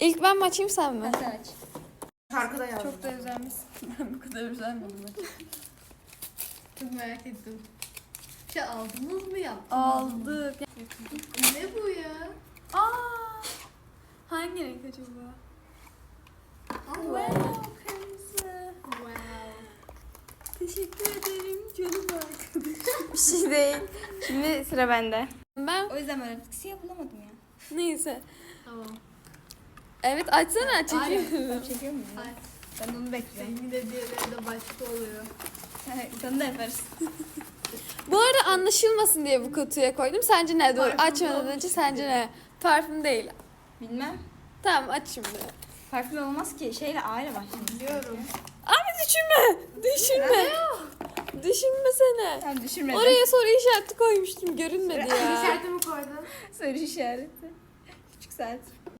İlk ben mi açayım sen mi? Sen aç. Şarkıda yazdım. Çok da özenmişsin. Ben bu kadar özenmedim. Çok merak ettim. Bir şey aldınız mı ya? Aldık. Ne bu ya? Aa! Hangi renk acaba? Allah. kırmızı. Wow. Teşekkür ederim canım arkadaşım. Bir şey değil. Şimdi sıra bende. Ben O yüzden ben artık siyah bulamadım ya. neyse. Tamam. Evet açsana çekeyim. Sen çekiyor? Hadi. Ben onu bekliyorum. Senin de diğerleri de başka oluyor. Sen de yaparız. Bu arada anlaşılmasın diye bu kutuya koydum. Sence ne? Dur Parfüm açmadan olmuş önce sence ne? Parfüm değil. Bilmem. Tamam aç şimdi. Parfüm olmaz ki. Şeyle A ile başlamış. Biliyorum. Abi düşünme. Düşünme. Düşünmesene. Sen düşürmedin. Oraya soru işareti koymuştum. Görünmedi ya. İşaretimi koydun. Sarı işareti. Küçük saat.